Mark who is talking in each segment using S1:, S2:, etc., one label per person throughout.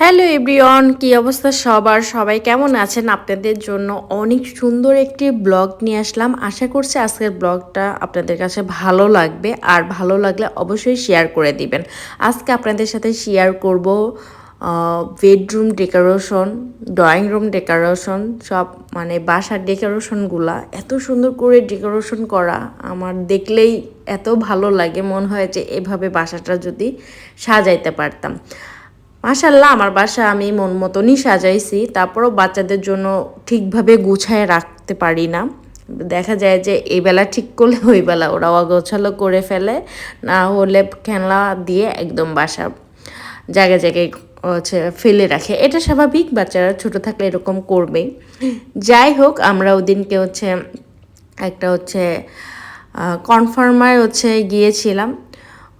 S1: Hello everyone, কি অবস্থা সবার? সবাই কেমন আছেন? আপনাদের জন্য অনেক সুন্দর একটি ব্লগ নিয়ে আসলাম। আশা করছি আজকের ব্লগটা আপনাদের কাছে ভালো লাগবে। আর ভালো লাগলে অবশ্যই শেয়ার করে দিবেন। আজকে আপনাদের সাথে শেয়ার করব bedroom decoration drawing room decoration সব মানে বাসার ডেকোরেশনগুলা এত সুন্দর করে ডেকোরেশন করা আমার দেখলেই এত ভালো লাগে। মনে হয় যে এভাবে বাসাটা যদি সাজাইতে পারতাম। মাশাল্লাহ আমার বাসা আমি মন মতনই সাজাইছি। তারপরও বাচ্চাদের জন্য ঠিকভাবে গুছায় রাখতে পারি না। দেখা যায় যে এই বেলা ঠিক করলে ওই বেলা ওরা অগোছালো করে ফেলে, না হলে খেলা দিয়ে একদম বাসা জায়গায় জায়গায় হচ্ছে ফেলে রাখে। এটা স্বাভাবিক, বাচ্চারা ছোট থাকলে এরকম করবেই। যাই হোক, আমরা ওদিনকে হচ্ছে একটা হচ্ছে কনফার্মায় হচ্ছে গিয়েছিলাম।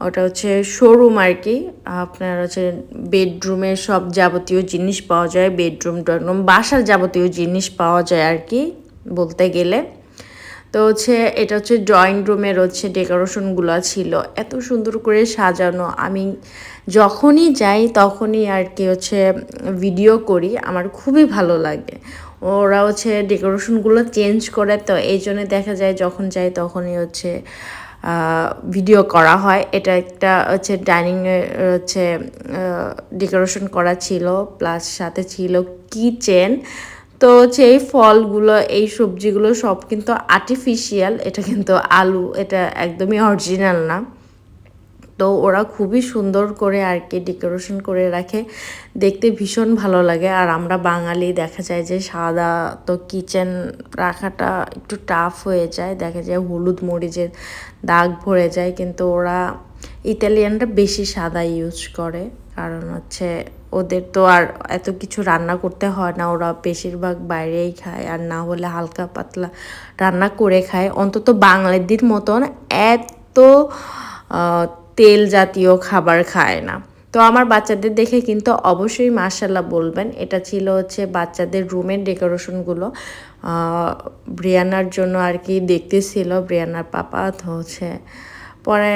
S1: ওটা হচ্ছে শোরুম আর কি। আপনার হচ্ছে বেডরুমের সব যাবতীয় জিনিস পাওয়া যায় বেডরুম টরুম বাসার যাবতীয় জিনিস পাওয়া যায় আর কি, বলতে গেলে। তো হচ্ছে এটা হচ্ছে ড্রয়িং রুমের হচ্ছে ডেকোরেশনগুলো ছিল। এত সুন্দর করে সাজানো। আমি যখনই যাই তখনই আর কি হচ্ছে ভিডিও করি, আমার খুবই ভালো লাগে। ওরা হচ্ছে ডেকোরেশনগুলো চেঞ্জ করে তো এই জন্য দেখা যায় যখন যাই তখনই হচ্ছে ভিডিও করা হয়। এটা একটা হচ্ছে ডাইনিংয়ের হচ্ছে ডেকোরেশন করা ছিল প্লাস সাথে ছিল কিচেন তো এই ফলগুলো, এই সবজিগুলো সব কিন্তু আর্টিফিশিয়াল এটা কিন্তু আলু, এটা একদমই অরিজিনাল না। তো ওরা খুবই সুন্দর করে আর কি ডেকোরেশন করে রাখে। দেখতে ভীষণ ভালো লাগে। আর আমরা বাঙালি, দেখা যায় যে সাদা তো কিচেন রাখাটা একটু টাফ হয়ে যায়। দেখা যায় হলুদ মরিচের দাগ ভরে যায়। কিন্তু ওরা ইতালিয়ানরা বেশি সাদা ইউজ করে। কারণ হচ্ছে ওদের তো আর এত কিছু রান্না করতে হয় না। ওরা বেশিরভাগ বাইরেই খায়। আর না হলে হালকা পাতলা রান্না করে খায়। অন্তত বাঙালিদের মতন এত তেল জাতীয় খাবার খায় না। তো আমার বাচ্চাদের দেখে কিন্তু অবশ্যই মার্শাল্লাহ বলবেন। এটা ছিল হচ্ছে বাচ্চাদের রুমের ডেকোরেশনগুলো ব্রিয়ানার জন্য আর কি দেখতেছিল। ব্রিয়ানার পাপা হচ্ছে পরে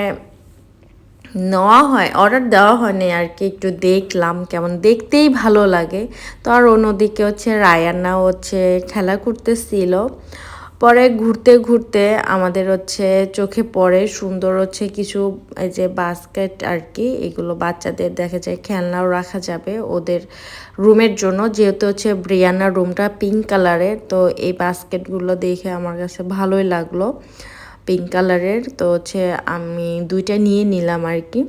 S1: নেওয়া হয় অর্ডার দেওয়া হয়নি আর কি। একটু দেখলাম কেমন, দেখতেই ভালো লাগে। তো আর অন্যদিকে হচ্ছে রায়ান্না হচ্ছে খেলা করতেছিল। পরে ঘুরতে ঘুরতে আমাদের হচ্ছে চোখে পড়ে সুন্দর হচ্ছে কিছু, এই যে বাস্কেট আর কি, এগুলো বাচ্চাদের দেখা যায় খেলনাও রাখা যাবে ওদের রুমের জন্য। যেহেতু হচ্ছে ব্রিয়ানার রুমটা পিঙ্ক কালারের তো এই বাস্কেটগুলো দেখে আমার কাছে ভালোই লাগল পিঙ্ক কালারের তো হচ্ছে আমি দুইটা নিয়ে নিলাম আর কি।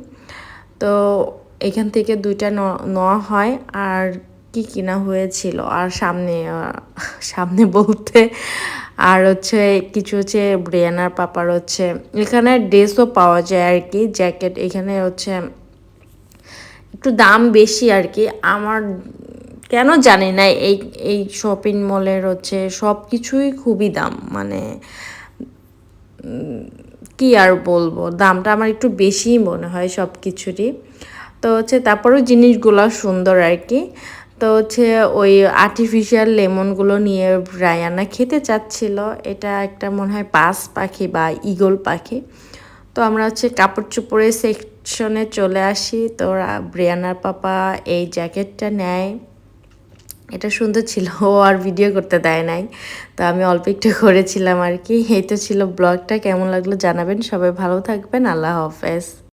S1: তো এখান থেকে দুইটা নেওয়া হয়। আর কি কিনা হয়েছিল? আর সামনে সামনে বলতে আর হচ্ছে কিছু হচ্ছে ব্রিয়ানার পাপার হচ্ছে, এখানে ড্রেসও পাওয়া যায় আর কি জ্যাকেট এখানে হচ্ছে একটু দাম বেশি আর কি আমার কেন জানি না, এই এই শপিং মলের হচ্ছে সব কিছুই খুবই দাম মানে কি আর বলব, দামটা আমার একটু বেশিই মনে হয় সব কিছুরই তো হচ্ছে তারপরেও জিনিসগুলো সুন্দর আর কি তো হচ্ছে ওই আর্টিফিশিয়াল লেমনগুলো নিয়ে রায়ানা খেতে চাচ্ছিল। এটা একটা মনে হয় পাস পাখি বা ইগল পাখি। তো আমরা হচ্ছে কাপড় চোপড়ের সেকশনে চলে আসি। তো ব্রিয়ানার পাপা এই জ্যাকেটটা নেয়। এটা সুন্দর ছিল, ও আর ভিডিও করতে দেয় নাই। তো আমি অল্প একটু করেছিলাম আর কি। এই তো ছিল ব্লগটা কেমন লাগল জানাবেন। সবাই ভালো থাকবেন। আল্লাহ হাফেজ।